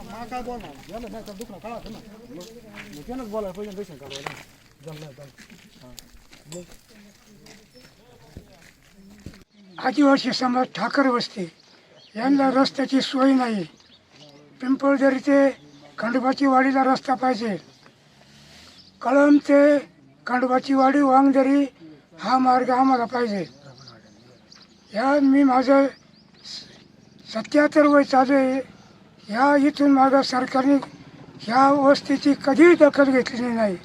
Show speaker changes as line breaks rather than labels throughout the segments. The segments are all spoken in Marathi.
काय बोलणार झालं नाही तर दुखणं कळाचं ना मग त्यानंच बोलायला पाहिजे जमलं तर
आदिवासी समाज ठाकर वस्ती यांना रस्त्याची सोय नाही. पिंपळदरी ते खंडोबाची वाडीला रस्ता पाहिजे. कळम ते खंडोबाची वाडी वांगदरी हा मार्ग आम्हाला पाहिजे. ह्या मी माझं सत्याहत्तर वय चालू आहे. ह्या इथून माझ्या सरकारने ह्या वस्तीची कधीही दखल घेतलेली नाही.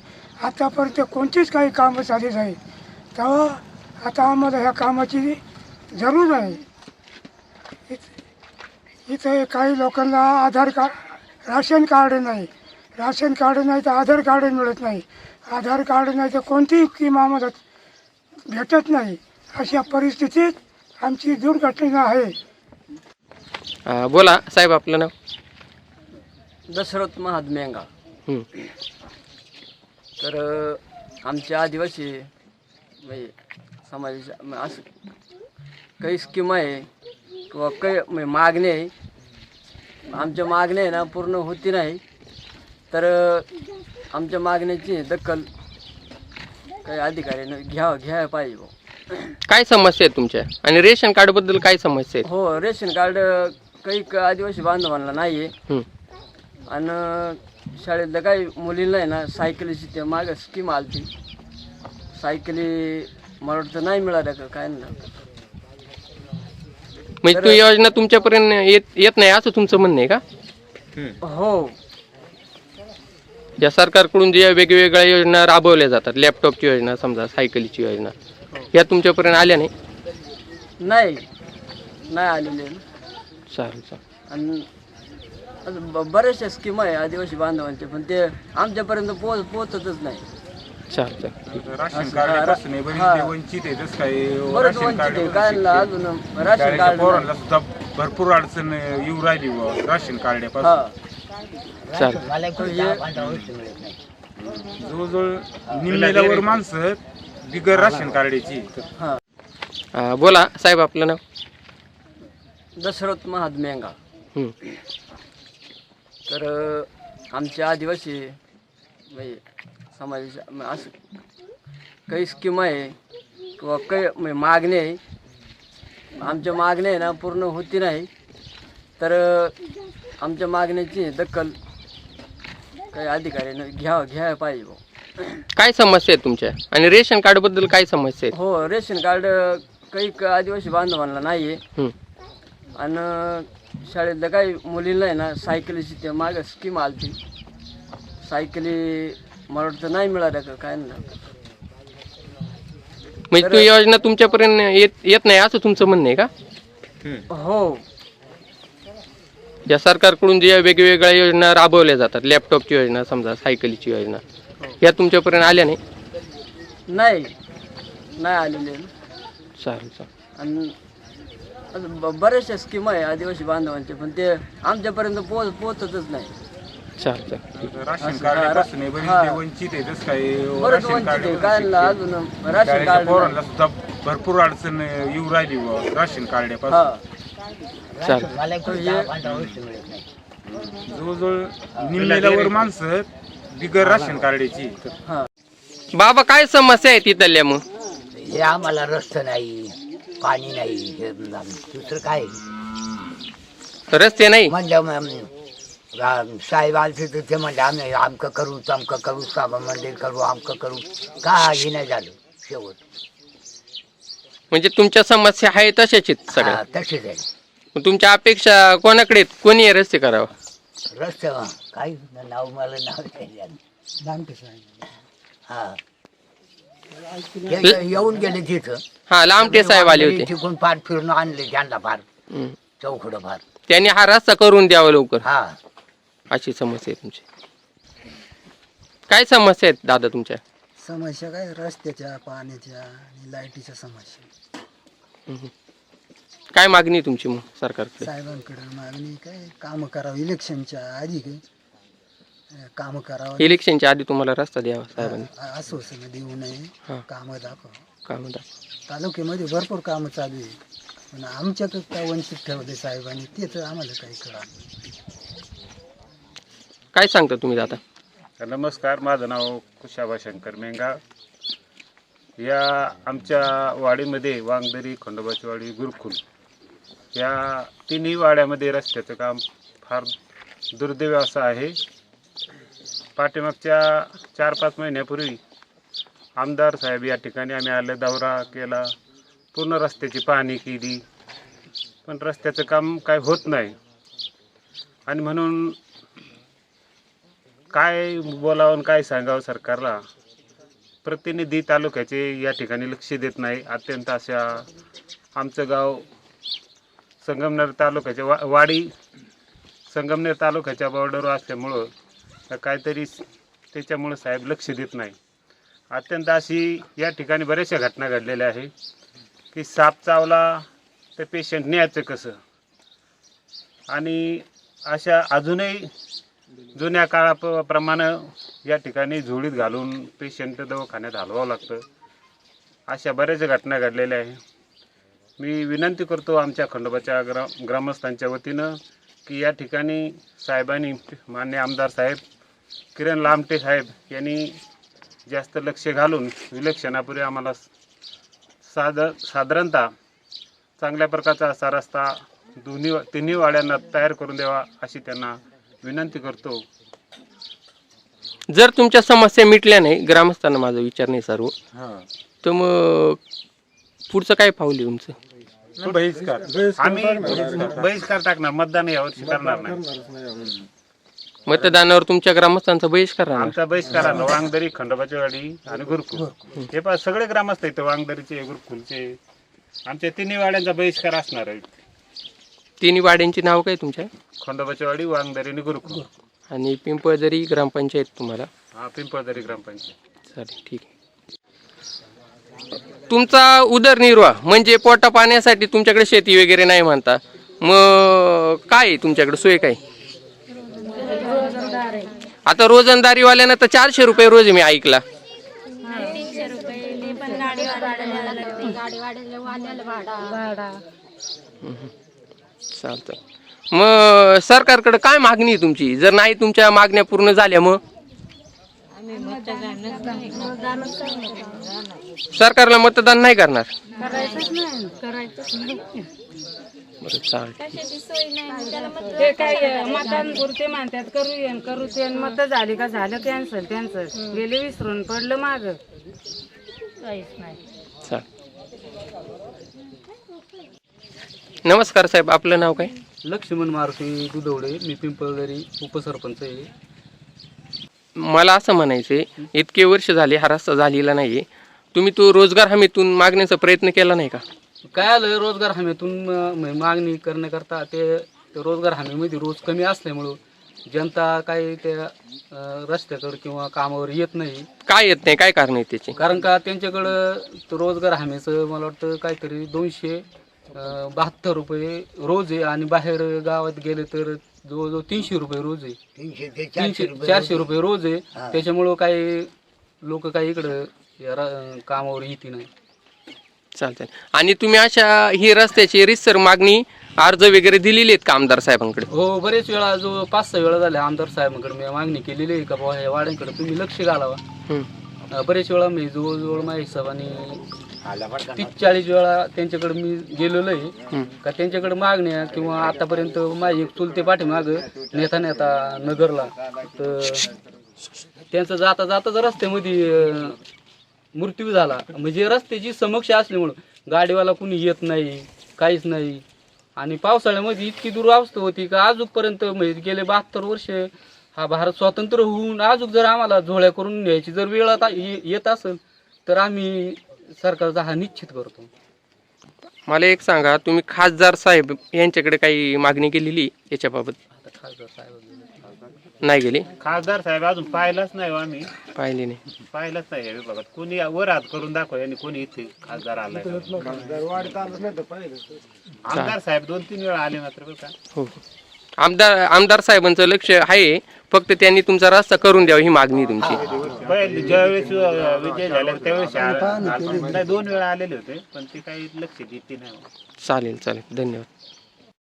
आतापर्यंत कोणतीच काही कामं झाली नाही. तेव्हा आता आम्हाला ह्या कामाची जरूर आहे. इथे काही लोकांना आधार कार्ड राशन कार्ड नाही. राशन कार्ड नाही तर आधार कार्ड मिळत नाही. आधार कार्ड नाही तर कोणतीही स्कीम आम्हाला भेटत नाही. अशा परिस्थितीत आमची दुर्घटना आहे.
बोला साहेब आपलं नाव?
दशरथ महादमेंगा. तर आमच्या आदिवासी म्हणजे समाजाच्या म- असं काही स्कीम आहे किंवा काही म्हणजे मागणी आहे आमच्या मागण्या आहे ना पूर्ण होती नाही तर आमच्या मागण्याची दखल काही अधिकाऱ्यानं घ्या घ्यायला पाहिजे बुवा.
काय समस्या आहेत तुमच्या आणि रेशन कार्डबद्दल काय समस्या आहेत
हो रेशन कार्ड काही क- आदिवासी बांधवांना नाही आहे
हं.
आणि शाळेतल्या काही मुलींना आहे ना सायकलीची ते मागं स्कीम आलती. सायकली मला वाटतं नाही मिळाल्या का काय ना
म्हणजे तू योजना तुमच्यापर्यंत येत येत नाही असं तुमचं म्हणणं आहे का?
हो.
या सरकारकडून ज्या वेगवेगळ्या योजना राबवल्या जातात लॅपटॉपची योजना समजा सायकलीची योजना या तुमच्यापर्यंत आल्या नाही?
नाही. नाही आलेले. ना.
चालेल चालेल.
आणि बऱ्याचशा स्कीम आहे आदिवासी बांधवांचे पण ते आमच्यापर्यंत पोच पोचतच नाही.
राशन कार्डपासून बरीच
हा.
ते वंचित आहे तसं काही
बरंच
राशन
वंचित
कार्ड
आहे काय अजून राशन कार्ड
पोरांना. सुद्धा भरपूर अडचण येऊ राहिली बुवा, राशन कार्ड
हा
जवळजवळ माणसं बिगर राशन कार्डाची.
हा.
अं, बोला साहेब आपलं नाव?
दशरथ महादमेंगा
हं.
तर आमच्या आदिवासी म्हणजे समाजाच्या असं काही स्कीम आहे किंवा काही म्हणजे मागणी आहे. आमच्या मागण्या आहे ना पूर्ण होती नाही. तर आमच्या मागण्याची दखल काही अधिकाऱ्यानं घ्या घ्यायला पाहिजे बुवा.
काय समस्या आहेत तुमच्या? आणि रेशन कार्डबद्दल काय समस्या आहेत?
हो रेशन कार्ड काही क- आदिवासी बांधवांना नाही आहे. आणि शाळेतल्या काही मुलींना आहे ना सायकलीची ते मागं स्कीम आलती. सायकली मला वाटतं नाही मिळाल्या का काय ना
म्हणजे तू योजना तुमच्यापर्यंत येत येत नाही असं तुमचं म्हणणं आहे का?
हो.
या सरकारकडून ज्या वेगवेगळ्या योजना राबवल्या जातात लॅपटॉपची योजना समजा सायकलीची योजना या तुमच्यापर्यंत आल्या नाही?
नाही. नाही आलेले.
चालेल चालेल.
आणि अजून ब- बऱ्याचशा स्कीम आहे आदिवासी बांधवांचे पण ते आमच्यापर्यंत पोच पोचतच नाही.
चालेल चालेल
राशन
असं-
कार्ड
हा,
पासून बरीच
हा.
ते वंचित आहे तसं काही
बरंच
राशन
वंचित आहे. काय ना अजून राशन कार्ड
पोरांना. सुद्धा भरपूर अडचण येऊ राहिली बुवा, राशन कार्ड
हा.
चालेल
तर हे-
जवळजवळ माणसं बिगर राशन कार्डाची.
हा.
बाबा काय समस्या आहेत इथल्या मग?
हे आम्हाला रस्ता नाही. पाणी नाही हे दुसरं काय?
रस्ते नाही?
म्हणलं मग, साहेब आलते तर ते म्हणले आम्ही आमकं करू तमकं करू साबा मंदिर करू आमकं करू. काही नाही झालं शेवट.
म्हणजे तुमच्या समस्या आहे तशाच आहेत सगळ्या?
हा, तसेच आहे
मग तुमच्या अपेक्षा कोणाकडे आहेत? कोणी हे रस्ते करावं?
रस्ते काही नाव मला नाव नाही आलं. हा. येऊन गेले तिथं.
हा लांबटे साहेब आले होते.
तिकून फार फिरून आणले त्यांना फार.
हं.
चौकडं फार.
त्यांनी हा रस्ता करून द्यावा लवकर.
हा.
अशी समस्या आहे तुमची. काय समस्या आहेत दादा तुमच्या?
समस्या काय? रस्त्याच्या पाण्याच्या आणि लाईटीच्या समस्या.
काय मागणी आहे तुमची मग सरकारकडे?
साहेबांकडे मागणी काय? कामं करावं इलेक्शनच्या आधी काय? कामं करावं.
इलेक्शनच्या आधी तुम्हाला रस्ता द्यावा साहेबांनी.
आश्वासनं देऊ
हा.
नये कामं दाखवा.
काम दाखवा.
तालुक्यामध्ये भरपूर कामं चालू आहे. पण आमच्याकडे काय वंचित ठेवले साहेबांनी तेच आम्हाला काही कळा
काय सांगता तुम्ही आता
नमस्कार माझं नाव कुशाबा शंकर मेंगा. या आमच्या वाडीमध्ये वांगदरी खंडोबाची वाडी गुरुकुल या तिन्ही वाड्यामध्ये रस्त्याचं काम फार दुर्दैव असं आहे. पाठीमागच्या चार पाच महिन्यापूर्वी आमदार साहेब या ठिकाणी आम्ही आले दौरा केला पूर्ण रस्त्याची पाहणी केली. पण रस्त्याचं काम काय होत नाही. आणि म्हणून काय बोलावं आणि काय सांगावं सरकारला प्रतिनिधी तालुक्याचे या ठिकाणी लक्ष देत नाही. अत्यंत अशा आमचं गाव संगमनेर तालुक्याच्या वा वाडी संगमनेर तालुक्याच्या बॉर्डरवर असल्यामुळं तर काहीतरी त्याच्यामुळं साहेब लक्ष देत नाही. अत्यंत अशी या ठिकाणी बऱ्याचशा घटना घडलेल्या आहे की साप चावला तर पेशंट न्यायचं कसं? आणि अशा अजूनही जुन्या काळाप्रमाणे या ठिकाणी झोळीत घालून पेशंट दवाखान्यात हलवावं लागतं. अशा बऱ्याच घटना घडलेल्या आहे. मी विनंती करतो आमच्या खंडोबाच्या ग्रा ग्रामस्थांच्या वतीनं की या ठिकाणी साहेबांनी मान्य आमदार साहेब किरण लामटे साहेब यांनी जास्त लक्ष घालून विलक्षणापूर्वी आम्हाला साध साधारणतः चांगल्या प्रकारचा असा रस्ता दोन्ही तिन्ही वाड्यांना तयार करून द्यावा अशी त्यांना विनंती करतो.
जर तुमच्या समस्या मिटल्या नाही ग्रामस्थांना माझा विचार नाही सर्व तर मग पुढचं काय पावली तुमचं?
बहिष्कार. आम्ही बहिष्कार टाकणार मतदान यावर्षी करणार नाही.
मतदानावर तुमच्या ग्रामस्थांचा बहिष्कार राहणार.
आमचा बहिष्कार आहे वांगदरी खंडोबाची वाडी आणि गुरुकुल. हे पहा सगळे ग्रामस्थ इथं वांगदरीचे गुरुकुलचे. आमच्या तिन्ही वाड्यांचा बहिष्कार असणार आहे.
तिन्ही वाड्यांची नाव काय तुमच्या?
खंडोबाची वाडी वांगदरी आणि गुरुकुल.
आणि पिंपळदरी ग्रामपंचायत तुम्हाला?
हा पिंपळदरी ग्रामपंचायत.
चालेल ठीक आहे. तुमचा उदरनिर्वाह म्हणजे पोटा पाण्यासाठी तुमच्याकडे शेती वगैरे नाही म्हणता. मग काय आहे तुमच्याकडे? सोय काय? आता रोजंदारीवाल्यानं तर चारशे रुपये रोज मी ऐकला. चालतं. मग सरकारकडे काय मागणी आहे तुमची? जर नाही तुमच्या मागण्या पूर्ण झाल्या मग?
आम्ही मतदानच नाही मतदानच नाही
सरकारला मतदान नाही करणार
करायचंच नाही करायचंच नाही
बरं चालेल
कशाची सोय नाही त्याला मतदान
ते काय मतदान पुरते म्हणतात करू येन करू ते मत झाली का झालं कॅन्सल त्यांचं गेले विसरून पडलं माग.
काहीच नाही.
चालेल. नमस्कार साहेब आपलं नाव काय?
लक्ष्मण मारुती दुधवडे मी पिंपळदरी उपसरपंच आहे.
मला असं म्हणायचंय इतके वर्ष झाले हा रस्ता झालेला नाहीये. तुम्ही तो रोजगार हमीतून मागण्याचा प्रयत्न केला नाही का?
काय आलं रोजगार हमीतून मागणी करण्याकरता ते ते रोजगार हमीमध्ये रोज कमी असल्यामुळं जनता काही त्या अं, रस्त्याकडे किंवा कामावर येत नाही.
काय येत नाही? काय कारण आहे त्याचे?
कारण का त्यांच्याकडं तो रोजगार हमीचं मला वाटतं काहीतरी दोनशे अं, बहात्तर रुपये रोज आहे आणि बाहेर गावात गेले तर जवळजवळ तीनशे रुपये रोज आहे.
तीनशे ते
तीनशे
चारशे रुपये
चारशे रुपये रोज आहे. त्याच्यामुळं काही लोक काही इकडं या रा- कामावर येते नाही.
चालतंय आणि तुम्ही अशा ही रस्त्याची रितसर मागणी अर्ज वगैरे दिलेली आहेत का आमदार साहेबांकडे
हो बरेच वेळा जो पाच सहा वेळा झाल्या आमदार साहेबांकडे मी मागणी केलेली आहे का बाबा ह्या वाड्यांकडे तुम्ही लक्ष घालावा
हम्म.
अं, बरेच वेळा मी जवळजवळ माझ्या हिशोबाने तीस चाळीस वेळा त्यांच्याकडे मी गेलेलो आहे. का त्यांच्याकडे मागण्या किंवा आतापर्यंत माझी एक चुलते पाठीमाग नेता नेता नगरला तर त्यांचं जाता जाताच रस्त्यामध्ये अं, मृत्यू झाला. म्हणजे रस्त्याची समस्या असल्यामुळं गाडीवाला कुणी येत नाही काहीच नाही. आणि पावसाळ्यामध्ये इतकी दुरावस्था होती का आजूकपर्यंत म्हणजे गेले बहात्तर वर्ष हा भारत स्वतंत्र होऊन अजून जर आम्हाला झोळ्या करून न्यायची जर वेळ आता येत असेल तर आम्ही सरकारचा हा निश्चित करतो.
मला एक सांगा तुम्ही खासदार साहेब यांच्याकडे काही मागणी केलेली याच्याबाबत?
आता खासदार साहेब
नाही गेली?
खासदार साहेब अजून पाहिलाच नाही हो आम्ही.
पाहिली नाही.
पाहिलंच नाही हे विभागात. कोणी वर हात करून दाखव यांनी कोणी इथे खासदार आलाय आमदार साहेब दोन तीन वेळा आले मात्र बरं का.
हो. आमदार आमदार साहेबांचं लक्ष आहे फक्त त्यांनी तुमचा रस्ता करून द्यावा ही मागणी आहे तुमची.
पहिले ज्यावेळेस अं, विजय झाला त्यावेळेस आ- नाही दोन वेळा आलेले होते पण ते काही लक्ष देते नाही.
चालेल चालेल. धन्यवाद.